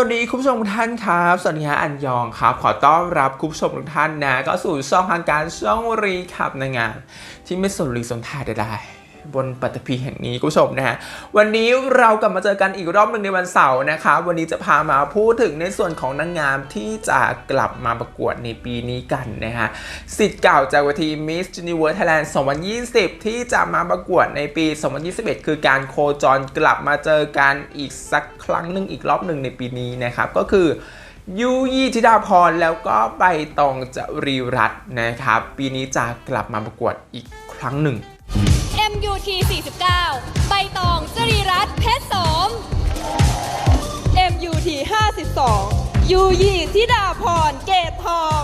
วัสดีคุณผู้ชมทุกท่านครับ สวัสดีฮะอันยองครับ ขอต้อนรับคุณผู้ชมทุกท่านนะ ก็สู่ช่องทางการช่องรีขับในงานที่ไม่สนรีสนทายใดๆ บนปัตตภีแห่งนี้คุณผู้ชมนะฮะวันนี้เรากลับมาเจอกันอีกรอบหนึ่งในวันเสาร์นะครับวันนี้จะพามาพูดถึงในส่วนของนางงามที่จะกลับมาประกวดในปีนี้กันนะฮะสิทธิ์เก่าจากเวที Miss Universe Thailand 2020 ที่จะมาประกวดในปี 2021 คือการโคจรกลับมาเจอกันอีกสักครั้งหนึ่งอีกรอบหนึ่งในปีนี้นะครับก็คือยูยี่ธิดาพรแล้วก็ใบตองจรีรัตนะครับ ปีนี้จะกลับมาประกวดอีกครั้งหนึ่ง MUT 49 ใบตองจรีรัตน์เพชรสม MUT 52ยูยีธิดาพรเกตทอง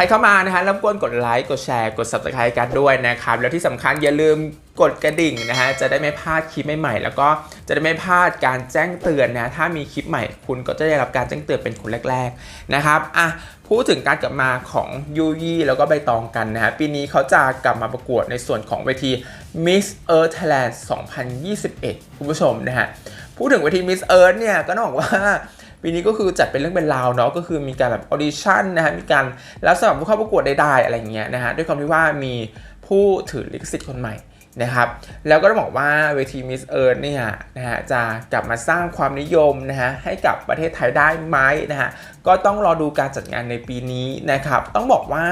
รเข้ามานะฮะรบกวนกดไลค์กดแชร์กด subscribe กันด้วยนะครับแล้วที่สำคัญอย่าลืมกดกระดิ่งนะฮะจะได้ไม่พลาดคลิปใหม่ๆแล้วก็จะได้ไม่พลาดการแจ้งเตือนนะถ้ามีคลิปใหม่ คุณก็จะได้รับการแจ้งเตือนเป็นคนแรกๆนะครับอะพูดถึงการกลับมาของยูยี่แล้วก็ใบตองกันนะฮะปีนี้เขาจะกลับมาประกวดในส่วนของเวที Miss Earth Thailand 2021 คุณผู้ชมนะฮะพูดถึงเวที Miss Earth เนี่ยก็ต้องบอกว่า ปีนี้ก็คือจัดเป็นเรื่องเป็นราวเนาะก็คือมีการแบบออดิชั่นนะฮะมีการรับสมัครผู้เข้าประกวดใดๆอะไรเงี้ยนะฮะด้วยความที่ว่ามีผู้ถือลิขสิทธิ์คนใหม่นะครับแล้วก็ต้องบอกว่าเวที Miss Earth เนี่ยนะฮะจะกลับมาสร้างความนิยมนะฮะให้กับประเทศไทยได้ไหมนะฮะก็ต้องรอดูการจัดงานในปีนี้นะครับต้องบอกว่า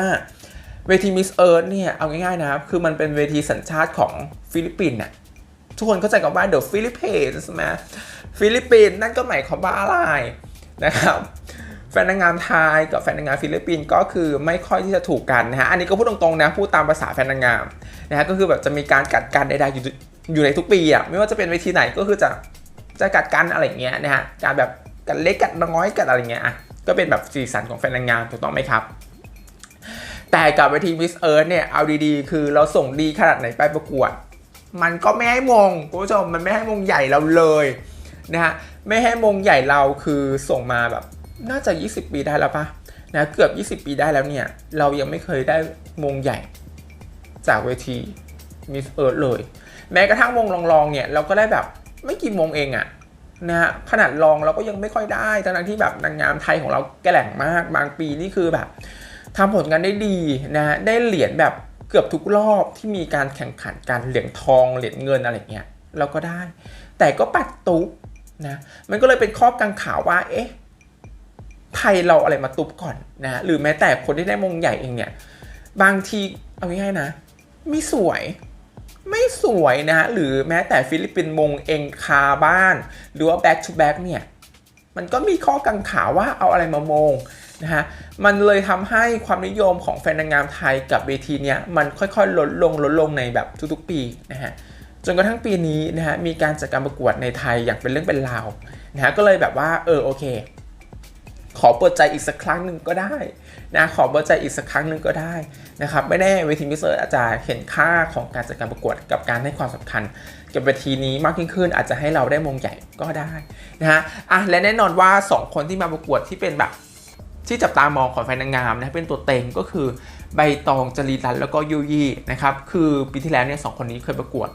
เวที Miss Earth เนี่ยเอาง่ายๆนะครับคือมันเป็นเวทีสัญชาติของฟิลิปปินส์น่ะทุกคนเข้าใจกันว่า The Philippines ใช่ไหม ฟิลิปปินส์นั่นก็หมายความว่าอะไรนะครับแฟนนางงามไทยกับแฟนนางงามฟิลิปปินส์ก็คือไม่ค่อยที่จะถูกกันนะฮะอันนี้ก็พูดตรงๆนะพูดตามภาษาแฟนนางงามนะฮะก็คือแบบจะมีการกัดกันใดๆอยู่อยู่ในทุกปีอะไม่ว่าจะเป็นเวทีไหนก็คือจะจะกัดกันอะไรเงี้ยนะฮะการแบบกัดเล็กกัดน้อยกัดอะไรเงี้ยอะก็เป็นแบบสีสันของแฟนนางงามถูกต้องไหมครับ แต่กับเวที Miss Earth เนี่ยเอาดีๆ คือเราส่งดีขนาดไหนไปประกวด มันก็ไม่ให้มงคุณผู้ชมมันไม่ให้มงใหญ่เราเลย นะฮะไม่ให้มงใหญ่เราคือส่งมาแบบน่าจะ 20 ปีได้แล้วปะนะเกือบ 20 ปีได้แล้วเนี่ย เรายังไม่เคยได้มงใหญ่ จากเวทีมิสเอิร์ธเลย แม้กระทั่งมงรองๆเนี่ย เราก็ได้แบบไม่กี่มงเองอะนะฮะขนาดรองเราก็ยังไม่ค่อยได้ทั้งที่แบบนางงามไทยของเราแกร่งมากบางปีนี่คือแบบทำผลงานได้ดีนะฮะได้เหรียญแบบเกือบทุกรอบที่มีการแข่งขันการเหรียญทองเหรียญเงินอะไรเงี้ยเราก็ได้ แต่ก็ปัดตุ๊บ นะมันก็เลยเป็นข้อกังขาว่าเอ๊ะไทยเราอะไรมาตุบก่อนนะหรือแม้แต่คนที่ได้มงใหญ่เองเนี่ยบางทีเอาง่ายๆนะไม่สวยไม่สวยนะหรือแม้แต่ฟิลิปปินส์มงเองคาบ้าน หรือว่า back to back เนี่ยมันก็มีข้อกังขาว่าเอาอะไรมามงนะฮะมันเลยทำให้ความนิยมของแฟนนางงามไทยกับเวทีเนี้ยมันค่อยๆลดลงลดลงในแบบทุกๆปีนะฮะ จนกระทั่งปีนี้นะฮะมีการจัดการประกวดในไทยอย่างเป็นเรื่องเป็นราวนะฮะก็เลยแบบว่าเออโอเค ขอเปิดใจอีกสักครั้งหนึ่งก็ได้นะขอเปิดใจอีกสักครั้งหนึ่งก็ได้นะครับไม่แน่เวทีมิสเตอร์อาจจะเห็นค่าของการจัดการประกวดกับการให้ความสำคัญ กับเวทีนี้มากยิ่งขึ้นอาจจะให้เราได้มงใหญ่ก็ได้นะฮะอะและแน่นอนว่า 2 คนที่มาประกวดที่เป็นแบบที่จับตามองของแฟนนางงามนะเป็นตัวเต็งก็คือใบตองจรีรัตน์แล้วก็ยูยี่นะครับคือปีที่แล้วเนี่ยสองคนนี้เคยประกวด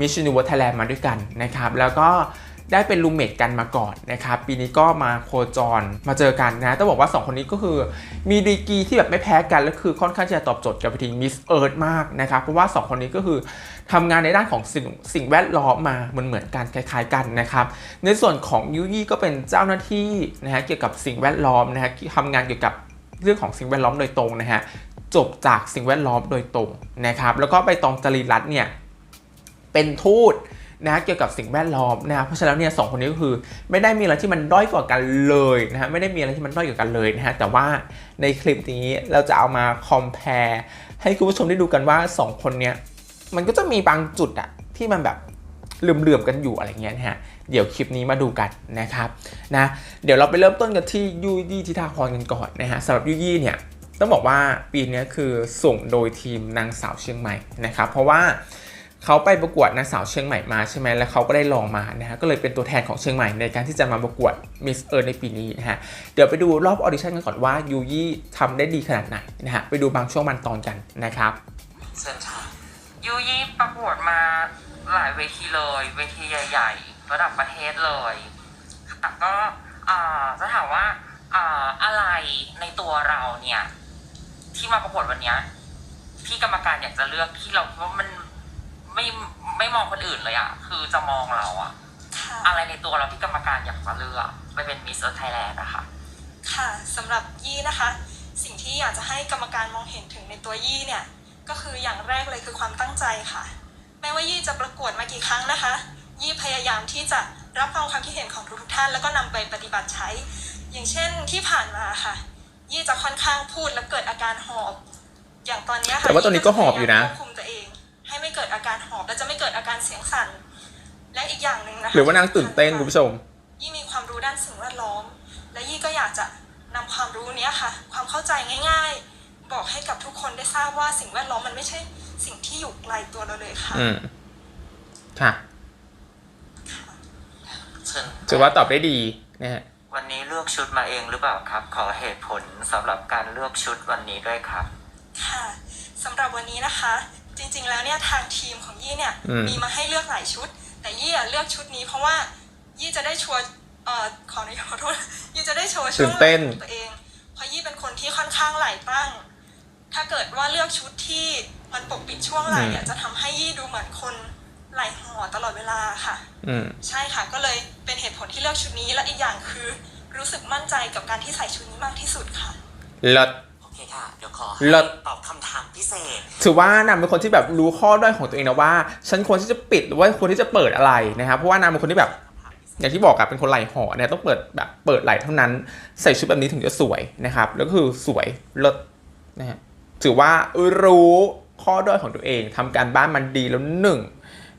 มิช s น n เวิร์ t ไทยแลนด์มาด้วยกันนะครับแล้วก็ได้เป็นรูมเมทกันมาก่อนนะครับปีนี้ก็มาโคจรมาเจอกันนะต้องบอกว่า 2 คนนี้ก็คือมีดีกีที่แบบไม่แพ้กัน และคือค่อนข้างจะตอบโจทย์กับทีมิสเอิร์ธมากนะครับเพราะว่า 2 คนนี้ก็คือทำงานในด้านของสิ่งสิ่งแวดล้อมมาเหมือนเหมือนกันคล้าย ๆ กันนะครับในส่วนของยูยี่ก็เป็นเจ้าหน้าที่นะฮะเกี่ยวกับสิ่งแวดล้อมนะฮะทำงานเกี่ยวกับเรื่องของสิ่งแวดล้อมโดยตรงนะฮะจบจากสิ่งแวดล้อมโดยตรงนะครับแล้วก็ใบตองจรีรัตเนี่ย เป็นทูตนะเกี่ยวกับสิ่งแวดล้อมนะเพราะฉะนั้นเนี่ยสองคนนี้ก็คือ ไม่ได้มีอะไรที่มันด้อยกว่ากันเลยนะฮะไม่ได้มีอะไรที่มันด้อยกว่ากันเลยนะฮะแต่ว่าในคลิปนี้เราจะเอามา compare ให้คุณผู้ชมได้ดูกันว่าสองคนเนี้ยมันก็จะมีบางจุดอะที่มันแบบเหลื่อมๆกันอยู่อะไรเงี้ยนะฮะเดี๋ยวคลิปนี้มาดูกันนะครับนะเดี๋ยวเราไปเริ่มต้นกันที่ยูยี่ทิทาพรกันก่อนนะฮะสำหรับยูยี่เนี่ยต้องบอกว่าปีนี้คือส่งโดยทีมนางสาวเชียงใหม่นะครับเพราะว่า เขาไปประกวดนางสาวเชียงใหม่มาใช่ไหมแล้วเขาก็ได้ลองมานะฮะก็เลยเป็นตัวแทนของเชียงใหม่ในการที่จะมาประกวดมิสเอิร์ในปีนี้นะฮะเดี๋ยวไปดูรอบออดิชั่นกันก่อนว่ายูยี่ทำได้ดีขนาดไหนนะฮะไปดูบางช่วงบางตอนกันนะครับเชิญค่ะยูยี่ประกวดมาหลายเวทีเลยเวทีใหญ่ ๆ ระดับประเทศเลยแต่ก็จะถามว่าอะไรในตัวเราเนี่ยที่มาประกวดวันนี้ที่กรรมการอยากจะเลือกที่เราคิดว่ามัน ไม่ไม่มองคนอื่นเลยอะคือจะมองเราอะค่ะ อะไรในตัวเราที่กรรมการอยากจะเลือกไปเป็นมิสเตอร์ไทยแลนด์นะคะ ค่ะสำหรับยี่นะคะ สิ่งที่อยากจะให้กรรมการมองเห็นถึงในตัวยี่เนี่ย ก็คืออย่างแรกเลยคือความตั้งใจค่ะไม่ว่ายี่จะประกวดมากี่ครั้งนะคะ ยี่พยายามที่จะรับฟังความคิดเห็นของทุกๆท่าน แล้วก็นำไปปฏิบัติใช้ อย่างเช่นที่ผ่านมาค่ะ ยี่จะค่อนข้างพูดแล้วเกิดอาการหอบ อย่างตอนเนี้ยค่ะแต่ว่าตอนนี้ก็หอบอยู่นะควบคุมตัวเองให้ ไม่เกิดอาการหอบและจะไม่เกิดอาการเสียงสั่น และอีกอย่างหนึ่งนะคะหรือว่านางตื่นเต้นคุณผู้ชม ยี่มีความรู้ด้านสิ่งแวดล้อม และยี่ก็อยากจะนำความรู้เนี้ยค่ะ ความเข้าใจง่าย ๆ บอกให้กับทุกคนได้ทราบว่าสิ่งแวดล้อมมันไม่ใช่สิ่งที่อยู่ไกลตัวเราเลยค่ะ อืมค่ะเชิญถือว่าตอบได้ดีนะฮะวันนี้เลือกชุดมาเองหรือเปล่าครับ ขอเหตุผลสำหรับการเลือกชุดวันนี้ด้วยครับ ค่ะสำหรับวันนี้นะคะ จริง ๆ แล้วเนี่ยทางทีมของยี่เนี่ยอืม มีมาให้เลือกหลายชุด แต่ยี่อะเลือกชุดนี้เพราะว่ายี่จะได้โชว์เอ่อขออนุญาตขอโทษยี่จะได้โชว์ช่ตื่วงนหลัเต้นงของตัวเอง เพราะยี่เป็นคนที่ค่อนข้างไหลตั้ง ถ้าเกิดว่าเลือกชุดที่มันปกปิดช่วงไหล่อะจะทำให้ยี่ดูเหมือนคนไหลห่อตลอดเวลาค่ะ อืม ใช่ค่ะ ก็เลยเป็นเหตุผลที่เลือกชุดนี้และอีกอย่างคือ รู้สึกมั่นใจกับการที่ใส่ชุดนี้มากที่สุดค่ะ เลิศโอ เคค่ะ เดี๋ยวขอเลิศ ตอบคำถามพิเศษ ถือว่านางเป็นคนที่แบบรู้ข้อด้อยของตัวเองนะว่า ฉันควรที่จะปิดหรือว่าควรที่จะเปิดอะไรนะครับเพราะว่านางเป็นคนที่แบบ อย่างที่บอกอะเป็นคนไหล่ห่อเนี่ยต้องเปิดแบบเปิดไหล่เท่านั้น ใส่ชุดแบบนี้ถึงจะสวยนะครับแล้วก็คือสวยเลิศนะฮะถือว่ารู้ข้อด้อยของตัวเองทำการบ้านมันดีแล้วหนึ่ง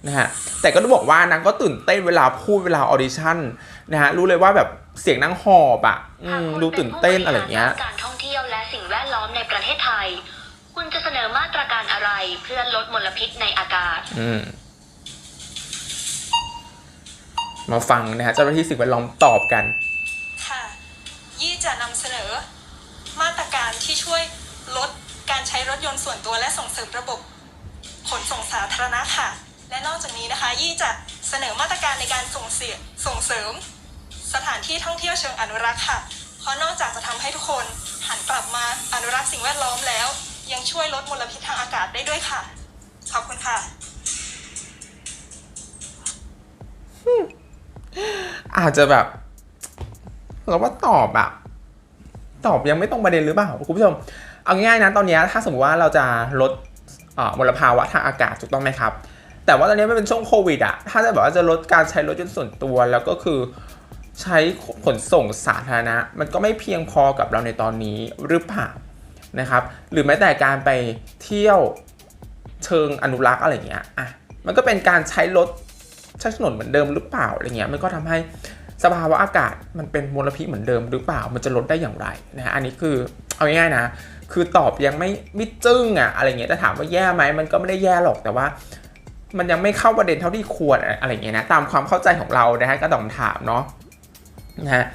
นะฮะแต่ก็ต้องบอกว่านางก็ตื่นเต้นเวลาพูดเวลาออดิชั่นนะฮะรู้เลยว่าแบบเสียงนางหอบอะ อืมดูตื่นเต้นอะไรอย่างเงี้ยการท่องเที่ยวและสิ่งแวดล้อมในประเทศไทย คุณจะเสนอมาตรการอะไรเพื่อลดมลพิษในอากาศ อืมมาฟังนะฮะเจ้าหน้าที่สิ่งแวดล้อมตอบกัน ค่ะ ยี่จะนำเสนอ มาตรการที่ช่วยลดการใช้รถยนต์ส่วนตัวและส่งเสริมระบบ ขนส่งสาธารณะค่ะ และนอกจากนี้นะคะ ยี่จะเสนอมาตรการในการส่งเสียส่งเสริม สถานที่ท่องเที่ยวเชิงอนุรักษ์ค่ะ เพราะนอกจากจะทำให้ทุกคนหันกลับมาอนุรักษ์สิ่งแวดล้อมแล้ว ยังช่วยลดมลพิษทางอากาศได้ด้วยค่ะ ขอบคุณค่ะ อาจจะแบบเราว่าตอบอะตอบยังไม่ตรงประเด็นหรือเปล่าคุณผู้ชม เอาง่ายๆนะตอนนี้ถ้าสมมติว่าเราจะลดมลภาวะทางอากาศถูกต้องไหมครับ แต่ว่าตอนนี้ไมันเป็นช่วงโควิดอะถ้าจะบอกว่าจะลดการใช้รถยนต์ส่วนตัวแล้วก็คือ ใช้ขนส่งสาธารณะ มันก็ไม่เพียงพอกับเราในตอนนี้หรือเปล่านะครับ หรือแม้แต่การไปเที่ยวเชิงอนุรักษ์อะไรเงี้ยอะมันก็เป็นการใช้รถใช้ถนนเหมือนเดิมหรือเปล่าอะไรเงี้ยมันก็ทำให้สภาวะอากาศมันเป็นมลพิษเหมือนเดิมหรือเปล่ามันจะลดได้อย่างไรนะฮะอันนี้คือเอาง่ายๆนะ คือตอบยังไม่ไม่จึ้งอะอะไรเงี้ยแต่ถามว่าแย่ไหมมันก็ไม่ได้แย่หรอกแต่ว่า มันยังไม่เข้าประเด็นเท่าที่ควรอะไรเงี้ยนะตามความเข้าใจของเรานะฮะก็ต้องถามเนาะ นะฮะ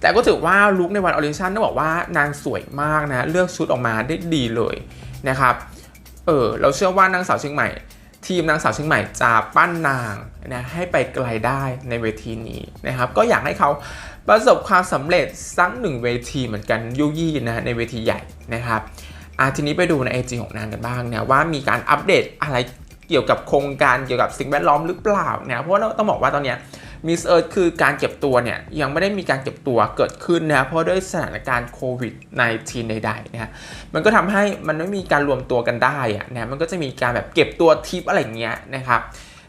แต่ก็ถือว่าลุคในวันออดิชั่นต้องบอกว่านางสวยมากนะเลือกชุดออกมาได้ดีเลยนะครับเออเราเชื่อว่านางสาวเชียงใหม่ ทีมนางสาวเชียงใหม่จะปั้นนางนะให้ไปไกลได้ในเวทีนี้นะครับก็อยากให้เขาประสบความสำเร็จสักหนึ่งเวทีเหมือนกันยุยี่นะในเวทีใหญ่นะครับอาทีนี้ไปดูใน IG ของนางกันบ้างนะว่ามีการอัปเดตอะไรเกี่ยวกับโครงการเกี่ยวกับสิ่งแวดล้อมหรือเปล่านะเพราะว่าต้องบอกว่าตอนเนี้ มิสเอิร์ธคือการเก็บตัวเนี่ยยังไม่ได้มีการเก็บตัวเกิดขึ้นนะเพราะด้วยสถานการณ์โควิด -19 ใดๆนะฮะมันก็ทำให้มันไม่มีการรวมตัวกันได้อะนะมันก็จะมีการแบบเก็บตัวทิปอะไรเงี้ยนะครับ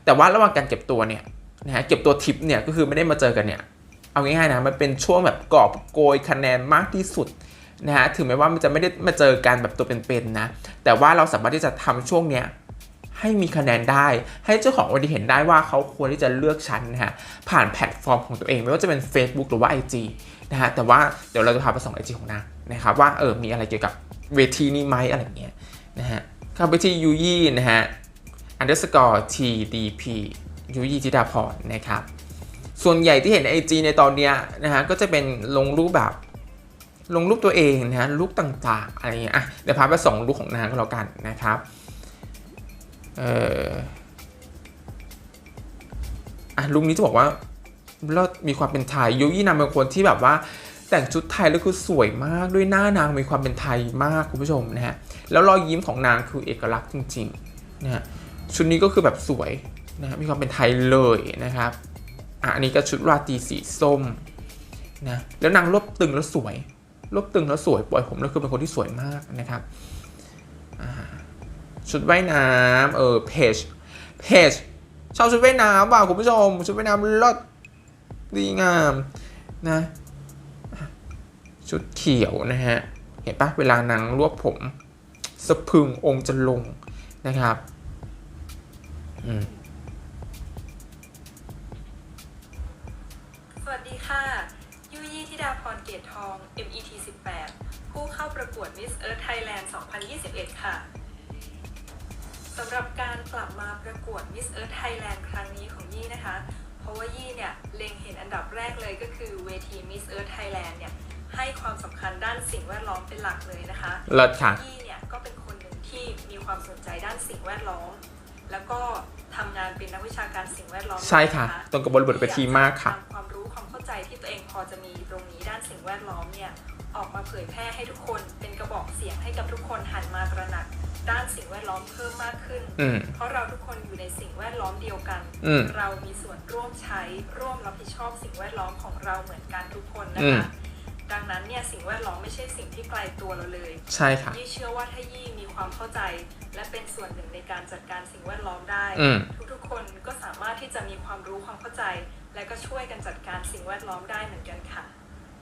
แต่ว่าระหว่างการเก็บตัวเนี่ยนะฮะเก็บตัวทิปเนี่ยก็คือไม่ได้มาเจอกันเนี่ยเอาง่ายๆนะมันเป็นช่วงแบบกอบโกยคะแนนมากที่สุดนะฮะถึงแม้ว่ามันจะไม่ได้มาเจอกันแบบตัวเป็นๆนะแต่ว่าเราสามารถที่จะทำช่วงเนี้ย ให้มีคะแนนได้ ให้เจ้าของวันดีเห็นได้ว่าเขาควรที่จะเลือกชั้นนะฮะผ่านแพลตฟอร์มของตัวเอง ไม่ว่าจะเป็น Facebook หรือว่า IG นะฮะแต่ว่าเดี๋ยวเราจะพาไปส่องไอจีของนางนะครับว่าเออมีอะไรเกี่ยวกับเวทีนี้ไหมอะไรเงี้ยนะฮะเข้าไปที่ยูยี่นะฮะ underscore tdp ยูยี่จิดาพรนะครับส่วนใหญ่ที่เห็น IG ในตอนเนี้ยนะฮะก็จะเป็นลงรูปแบบลงรูปตัวเองนะฮะรูปต่างๆอะไรเงี้ยอะเดี๋ยวพาไปสองรูปของนางก็แล้วกันนะครับ เอ่ออะรูปนี้จะบอกว่าเรามีความเป็นไทยยูยี่นางเป็นคนที่แบบว่า แต่งชุดไทยแล้วคือสวยมากด้วยหน้านางมีความเป็นไทยมากคุณผู้ชมนะฮะแล้วรอยยิ้มของนางคือเอกลักษณ์จริงๆนะฮะชุดนี้ก็คือแบบสวยนะฮะมีความเป็นไทยเลยนะครับอะอันนี้ก็ชุดราตรีสีส้มนะแล้วนางรวบตึงแล้วสวยรวบตึงแล้วสวยปล่อยผมแล้วคือเป็นคนที่สวยมากนะครับอ่า ชุดว่ายน้ำเออเพจเพจชอบชุดว่ายน้ำว่ะคุณผู้ชม ชุดว่ายน้ำเลิศดีงามนะชุดเขียวนะฮะ เห็นปะเวลานางรวบผมสะพึงองค์จะลงนะครับสวัสดีค่ะ ยุยี่ธิดาพรเกตทอง MET 18ผู้เข้าประกวด Miss Earth Thailand 2021 ค่ะ สำหรับการกลับมาประกวด Miss Earth Thailand ครั้งนี้ของยี่นะคะ เพราะว่ายี่เนี่ยเล็งเห็นอันดับแรกเลยก็คือเวที Miss Earth Thailand เนี่ยให้ความสำคัญด้านสิ่งแวดล้อมเป็นหลักเลยนะคะเลิศค่ะยี่เนี่ยก็เป็นคนหนึ่งที่มีความสนใจด้านสิ่งแวดล้อม แล้วก็ทำงานเป็นนักวิชาการสิ่งแวดล้อมใช่ค่ะด้วยนตรงกับบริบทเวทีมากค่ะนำความรู้ความเข้าใจที่ตัวเองพอจะมีตรงนี้ด้านสิ่งแวดล้อมเนี่ยออกมาเผยแพร่ให้ทุกคนเป็นกระบอกเสียงให้กับทุกคนหันมาตระหนัก ด้านสิ่งแวดล้อมเพิ่มมากขึ้นอืมเพราะเราทุกคนอยู่ในสิ่งแวดล้อมเดียวกันอืมเรามีส่วนร่วมใช้ร่วมรับผิดชอบสิ่งแวดล้อมของเราเหมือนกันทุกคนนะอืมคะดังนั้นเนี่ยสิ่งแวดล้อมไม่ใช่สิ่งที่ไกลตัวเราเลย ใช่ค่ะยี่เชื่อว่าถ้ายี่มีความเข้าใจ และเป็นส่วนหนึ่งในการจัดการสิ่งแวดล้อมได้อืมทุกๆคนก็สามารถที่จะมีความรู้ความเข้าใจ และก็ช่วยกันจัดการสิ่งแวดล้อมได้เหมือนกันค่ะ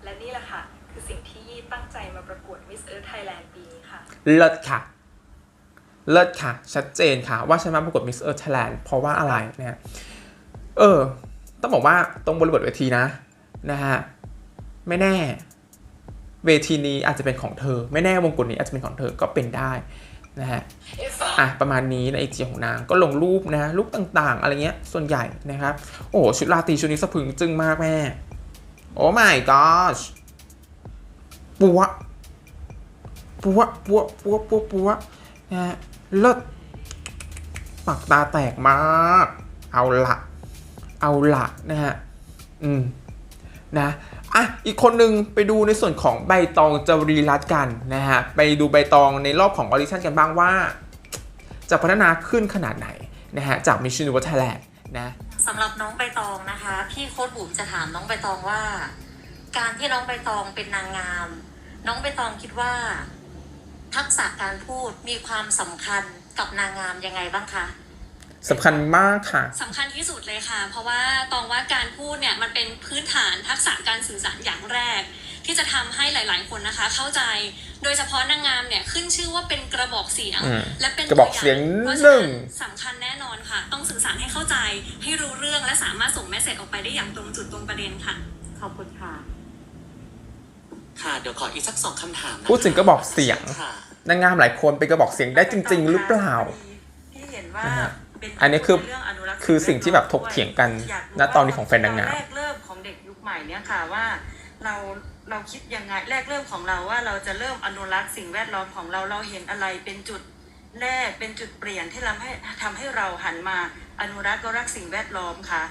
และนี่แหละค่ะ คือสิ่งที่ยี่ตั้งใจมาประกวด Miss Earth Thailand ปีนี้ค่ะเลิศค่ะ เลิศค่ะ ชัดเจนค่ะ ว่าฉันมาประกวด Miss Earth Thailand เพราะว่าอะไรนะเออ ต้องบอกว่าตรงบริบทเวทีนะนะฮะไม่แน่ เวทีนี้อาจจะเป็นของเธอ ไม่แน่วงกลนี้อาจจะเป็นของเธอก็เป็นได้นะฮะอะประมาณนี้ในไอจีของนางก็ลงรูปนะรูปต่างๆ อะไรเงี้ยส่วนใหญ่นะครับ โอ้โหชุดราตรีชุดนี้สะพึงจึงมากแม่โอ้ my gosh ปัวปัวปัวปัวปัวปัวนะฮะ เลิศปากตาแตกมาก เอาละเอาละนะฮะ อืม นะ อะ อีกคนหนึ่งไปดูในส่วนของใบตองจรีรัตกันนะฮะ ไปดูใบตองในรอบของออดิชั่นกันบ้างว่า จะพัฒนาขึ้นขนาดไหนนะฮะ จากมิชชันนิว r ไทยแลนด์นะสำหรับน้องใบตองนะคะ พี่โค้ดบุ๋มจะถามน้องใบตองว่า การที่น้องใบตองเป็นนางงาม น้องใบตองคิดว่า ทักษะการพูดมีความสำคัญกับนางงามยังไงบ้างคะสำคัญมากค่ะสำคัญที่สุดเลยค่ะ เพราะว่าตองว่าการพูดเนี่ยมันเป็นพื้นฐานทักษะการสื่อสารอย่างแรก ที่จะทำให้หลาย ๆ คนนะคะ เข้าใจ โดยเฉพาะนางงามเนี่ยขึ้นชื่อว่าเป็นกระบอกเสียงอืมและเป็นกระบอกเสียงตัวอาเพราะหนึ่ฉะงสำคัญแน่นอนค่ะ ต้องสื่อสารให้เข้าใจให้รู้เรื่องและสามารถส่งแมสเซจออกไปได้อย่างตรงจุดตรงประเด็นค่ะ ขอบคุณค่ะ ค่ะเดี๋ยวขออีกสักสองคำถามนคพูดถึงกระบอกเสียง ค่ะนางงามหลายคนเป็นกระบอกเสียงได้จริง ๆ หรือเปล่า พี่เห็นว่านะฮะเป็นอันนี้คือเรื่องอนุรักษ์คือสิ่งที่แบบถกเถียงกันอยารู้ณตอนนี้ของแฟนนางงามแรกเริ่มของเด็กยุคใหม่เนี่ยค่ะว่าเราเราคิดยังไงแรกเริ่มของเราว่าเราจะเริ่มอนุรักษ์สิ่งแวดล้อมของเราเราเห็นอะไรเป็นจุดแรกเป็นจุดเปลี่ยนที่ทำให้ทำให้เราหันมาอนุรักษ์ก็รักสิ่งแวดล้อมค่ะ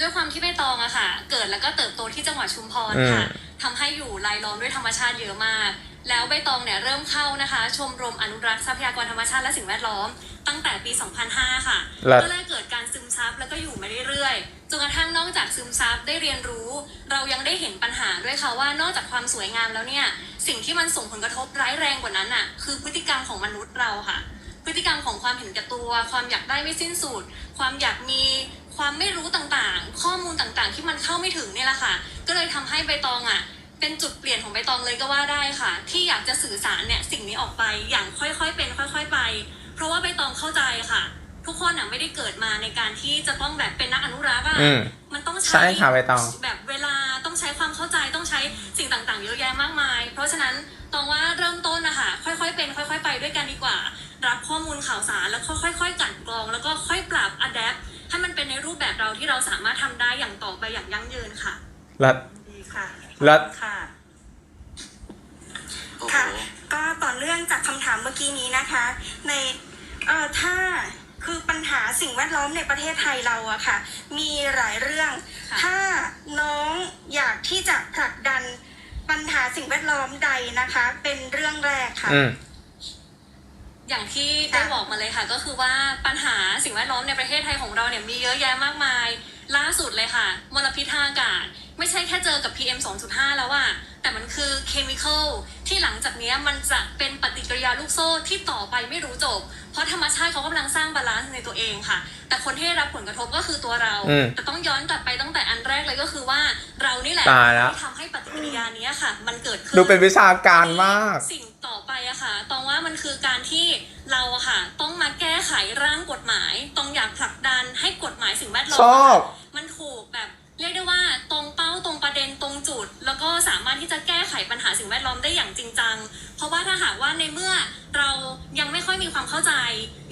ด้วยความที่ใบตองอะค่ะ เกิดแล้วก็เติบโตที่จังหวัดชุมพรค่ะ ทำให้อยู่รายล้อมด้วยธรรมชาติเยอะมาก แล้วใบตองเนี่ยเริ่มเข้านะคะ ชมรมอนุรักษ์ทรัพยากรธรรมชาติและสิ่งแวดล้อม ตั้งแต่ปี 2005 ค่ะเลิศก็เลยเกิดการซึมซับแล้วก็อยู่มาเรื่อยๆ จนกระทั่งนอกจากซึมซับได้เรียนรู้ เรายังได้เห็นปัญหาด้วยค่ะว่านอกจากความสวยงามแล้วเนี่ย สิ่งที่มันส่งผลกระทบร้ายแรงกว่านั้นอะคือพฤติกรรมของมนุษย์เราค่ะ พฤติกรรมของความความเห็นแก่ตัว ความอยากได้ไม่สิ้นสุด ความอยากมี ความไม่รู้ต่างๆ ข้อมูลต่างๆ ที่มันเข้าไม่ถึงเนี่ยแหละค่ะ ก็เลยทำให้ใบตองอะ เป็นจุดเปลี่ยนของใบตองเลยก็ว่าได้ค่ะ ที่อยากจะสื่อสารเนี่ยสิ่งนี้ออกไปอย่างค่อยๆเป็น ค่อย ๆ ไป เพราะว่าใบตองเข้าใจค่ะ ทุกคนอะไม่ได้เกิดมาในการที่จะต้องแบบเป็นนักอนุรักษ์อะอืมมันต้องใช่ค่ะใบตองแบบเวลาต้องใช้ความเข้าใจต้องใช้สิ่งต่างๆเยอะแยะมากมาย เพราะฉะนั้นตองว่าเริ่มต้นนะ คะค่อยๆเป็นค่อย ๆ ไปด้วยกันดีกว่า รับข้อมูลข่าวสารแล้วก็ค่อย ๆกลั่นกรอง แล้วก็ค่อยปรับอัดแอปให้มันเป็นในรูปแบบเราที่เราสามารถทำได้อย่างต่อไปอย่างยั่งยืนค่ะแล้วดีค่ะแล้วค่ะโอ้โหค่ะ ก็ต่อเนื่องจากคำถามเมื่อกี้นี้นะคะ ในเอ่อถ้าคือปัญหาสิ่งแวดล้อมในประเทศไทยเราอะค่ะ มีหลายเรื่อง ค่ะ ถ้าน้องอยากที่จะผลักดันปัญหา สิ่งแวดล้อมใดนะคะ เป็นเรื่องแรกค่ะ อืม อย่างที่ได้บอกมาเลยค่ะ ก็คือว่าปัญหาสิ่งแวดล้อมในประเทศไทยของเราเนี่ยมีเยอะแยะมากมาย ล่าสุดเลยค่ะมลพิษทางอากาศ ไม่ใช่แค่เจอกับ PM 2.5 แล้วอะแต่มันคือเคมีคอลที่หลังจากเนี้ยมันจะเป็นปฏิกิริยาลูกโซ่ที่ต่อไปไม่รู้จบ เพราะธรรมชาติเขากำลังสร้างบาลานซ์ในตัวเองค่ะ แต่คนที่ได้รับผลกระทบก็คือตัวเราอืมแต่ต้องย้อนกลับไปตั้งแต่อันแรกเลยก็คือว่าเรานี่แหละตายแล้ว ที่ทำให้ปฏิกิริยานี้ค่ะ มันเกิดขึ้น ดูเป็นวิชาการมาก สิ่งต่อไปอะค่ะ ตองว่ามันคือการที่เราอะค่ะ ต้องมาแก้ไขร่างกฎหมายตองอยากผลักดันให้กฎหมายสิ่งแวดล้อมชอบ งแวดล้อมได้อย่างจริงจัง เพราะว่าถ้าหากว่าในเมื่อเรายังไม่ค่อยมีความเข้าใจ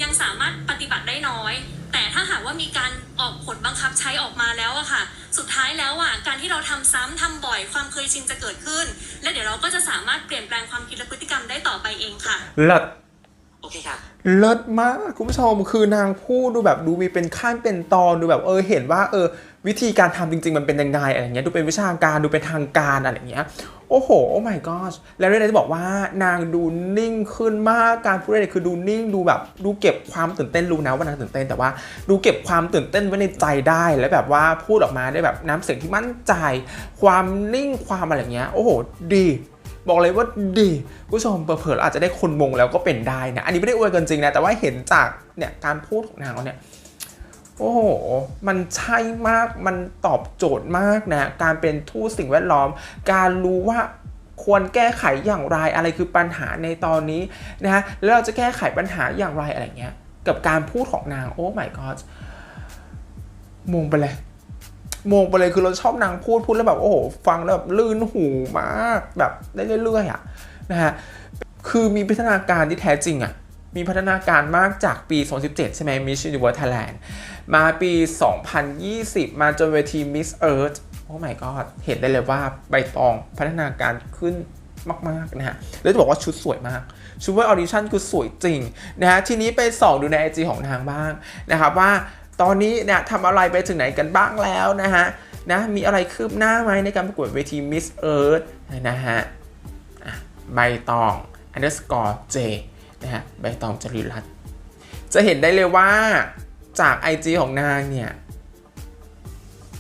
ยังสามารถปฏิบัติได้น้อย แต่ถ้าหากว่ามีการออกผลบังคับใช้ออกมาแล้วอะค่ะ สุดท้ายแล้วอะการที่เราทำซ้ำทำบ่อยความเคยชินจะเกิดขึ้น และเดี๋ยวเราก็จะสามารถเปลี่ยนแปลงความคิดและพฤติกรรมได้ต่อไปเองค่ะเลิศโอเคค่ะเลิศมากคุณผู้ชมคือนางพูดดูแบบดูมีเป็นขั้นเป็นตอนดูแบบเออเห็นว่าเออวิธีการทำจริง ๆ มันเป็นยังไงอะไรเงี้ยดูเป็นวิชาการดูเป็นทางการอะไรเงี้ย โอ้โห โอ้ my god แล้วเรื่องนี้จะบอกว่านางดูนิ่งขึ้นมาก การพูดอะไรคือดูนิ่งดูแบบ ดูเก็บความตื่นเต้นรู้นะว่านางตื่นเต้นแต่ว่าดูเก็บความตื่นเต้นไว้ในใจได้แล้วแบบว่าพูดออกมาได้แบบน้ำเสียงที่มั่นใจ ความนิ่งความอะไรเงี้ย โอ้โห ดีบอกเลยว่าดีผู้ชมเผลอๆอาจจะได้คนมงแล้วก็เป็นได้นะ อันนี้ไม่ได้อวยเกินจริงนะ แต่ว่าเห็นจากเนี่ยการพูดของนางเนี่ย โอ้โห มันใช่มาก มันตอบโจทย์มากนะ การเป็นทูตสิ่งแวดล้อม การรู้ว่าควรแก้ไขอย่างไร อะไรคือปัญหาในตอนนี้นะฮะ แล้วเราจะแก้ไขปัญหาอย่างไรอะไรเงี้ย กับการพูดของนาง โอ้ my god มงไปเลยมงไปเลยคือเราชอบนางพูดพูดแล้วแบบโอ้โหฟังแล้วแบบลื่นหูมากแบบได้เรื่อยๆอะนะฮะ คือมีพัฒนาการที่แท้จริงอะ มีพัฒนาการมากจากปี 2017 ใช่ไหม Miss Universe Thailand มาปี 2020 มาจนเวที Miss Earth โอ้ my god เห็นได้เลยว่าใบตองพัฒนาการขึ้นมากๆนะฮะ แล้วจะบอกว่าชุดสวยมาก ชุดว่าออดิชั่นคือสวยจริงนะฮะ ทีนี้ไปส่องดูใน IG ของนางบ้างนะครับว่าตอนนี้เนี่ยทำอะไรไปถึงไหนกันบ้างแล้วนะฮะนะมีอะไรคืบหน้าไหมในการประกวดเวที Miss Earth นะฮะอะใบตอง underscore J นะฮะใบตองจริรัตน์จะเห็นได้เลยว่าจาก IG ของนางเนี่ย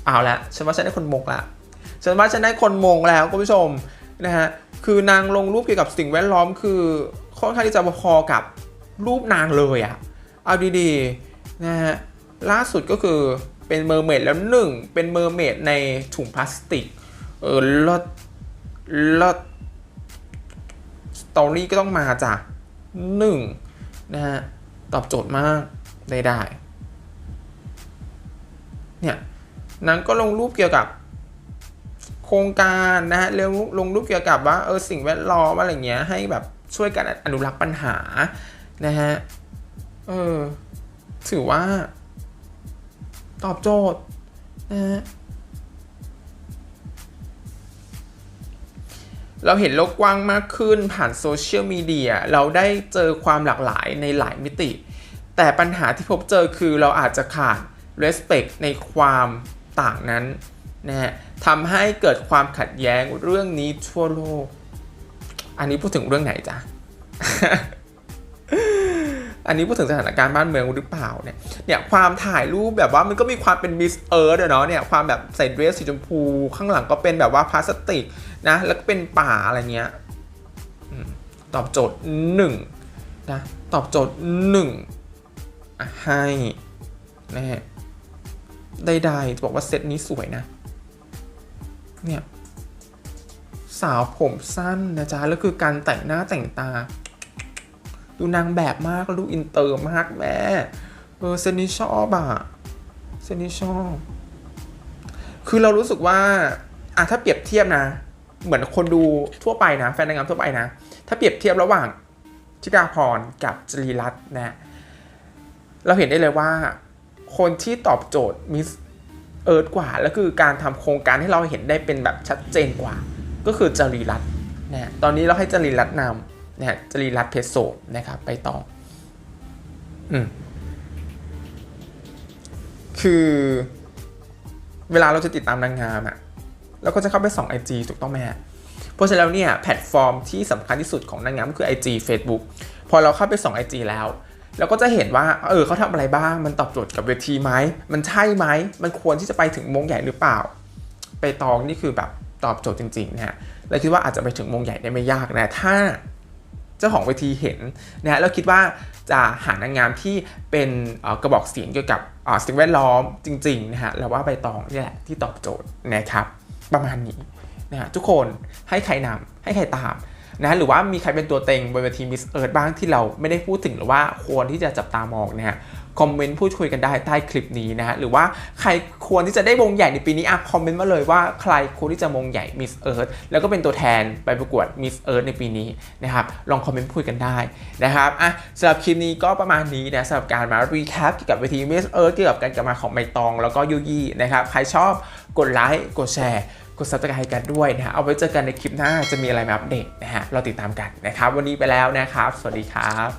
เอาละฉันว่าฉันได้คนมงละฉันว่าฉันได้คนมงแล้วคุณผู้ชมนะฮะคือนางลงรูปเกี่ยวกับสิ่งแวดล้อมคือค่อนข้างที่จะพอกับรูปนางเลยอะเอาดีๆนะฮะล่าสุดก็คือเป็นเมอร์เมดแล้วหนึ่งเป็นเมอร์เมดในถุงพลาสติกเออลดลดสตอรี่ก็ต้องมาจ้ะ หนึ่งนะฮะตอบโจทย์มากได้ได้เนี่ยนังก็ลงรูปเกี่ยวกับโครงการนะฮะเรื่องลงรูปเกี่ยวกับว่าเออสิ่งแวดล้อมอะไรเงี้ยให้แบบช่วยกันอนุรักษ์ปัญหานะฮะเออถือว่า ตอบโจทย์นะฮะ เราเห็นโลกกว้างมากขึ้นผ่านโซเชียลมีเดียเราได้เจอความหลากหลายในหลายมิติ แต่ปัญหาที่พบเจอคือเราอาจจะขาด respect ในความต่างนั้นนะฮะทำให้เกิดความขัดแย้งเรื่องนี้ทั่วโลก อันนี้พูดถึงเรื่องไหนจ๊ะ อันนี้พูดถึงสถานการณ์บ้านเมืองหรือเปล่าเนี่ยเนี่ยความถ่ายรูปแบบว่ามันก็มีความเป็นมิสเอิร์ธเนาะเนี่ยความแบบใส่เดรสสีชมพู ข้างหลังก็เป็นแบบว่าพลาสติกนะแล้วก็เป็นป่าอะไรเงี้ยตอบโจทย์หนึ่งนะตอบโจทย์หนึ่งอะให้แน่ใดๆบอกว่าเซตนี้สวยนะ เนี่ย สาวผมสั้นนะจ๊ะ แล้วคือการแต่งหน้าแต่งตา ดูนางแบบมากล้วดูอินเตอร์มากแม่เออเซนนี้ชอบอะเซนนี้ชอบ คือเรารู้สึกว่าอะถ้าเปรียบเทียบนะ เหมือนคนดูทั่วไปนะ แฟนนางงามทั่วไปนะ ถ้าเปรียบเทียบระหว่างธิดาพรกับจรีรัตน์นะ เราเห็นได้เลยว่า คนที่ตอบโจทย์มิสเอิร์ธกว่า แล้วคือการทำโครงการให้เราเห็นได้เป็นแบบชัดเจนกว่า ก็คือจรีรัตน์นะ ตอนนี้เราให้จรีรัตน์นำ นะจรีรัตเพชรโสนะครับไปต่ออืมคือเวลาเราจะติดตามนางงามอะเราก็จะเข้าไปส่อง IG ถูกต้องไหมฮะเพราะฉะนั้นแล้วเนี่ยแพลตฟอร์มที่สำคัญที่สุดของนางงามก็คือ IG Facebook พอเราเข้าไปส่อง IG แล้วเราก็จะเห็นว่าเออเขาทำอะไรบ้าง มันตอบโจทย์กับเวทีไหมมันใช่ไหมมันควรที่จะไปถึงมงใหญ่หรือเปล่า ไปตองนี่คือแบบตอบโจทย์จริงๆนะฮะเราคิดว่าอาจจะไปถึงมงใหญ่ได้ไม่ยากนะถ้า จ้าของเวทีเห็นนะฮะแล้วคิดว่าจะหานางงามที่เป็นกระบอกเสียงเกี่ยวกับสิ่งแวดล้อมจริงๆนะฮะแล้วว่าใบตองนี่แหละที่ตอบโจทย์นะครับประมาณนี้นะฮะทุกคนให้ใครนำให้ใครตามนะฮะหรือว่ามีใครเป็นตัวเต็งบนเวทีมิสเอิร์ดบ้างที่เราไม่ได้พูดถึงหรือว่าควรที่จะจับตามองนะฮะ คอมเมนต์พูดคุยกันได้ใต้คลิปนี้นะฮะหรือว่าใครควรที่จะได้มงใหญ่ในปีนี้อะคอมเมนต์มาเลยว่าใครควรที่จะมงใหญ่มิสเอิร์ธแล้วก็เป็นตัวแทนไปประกวดมิสเอิร์ธในปีนี้นะครับลองคอมเมนต์พูดกันได้นะครับอะสำหรับคลิปนี้ก็ประมาณนี้นะสำหรับการมารีแคปเกี่ยวกับเวทีมิสเอิร์ธเกี่ยวกับการกลับมาของใบตอง แล้วก็ยูยี่นะครับใครชอบกดไลค์กดแชร์กด subscribe กันด้วยนะฮะ เอาไว้เจอกันในคลิปหน้าจะมีอะไรมาอัปเดตนะฮะ เราติดตามกันนะครับ วันนี้ไปแล้วนะครับ สวัสดีครับ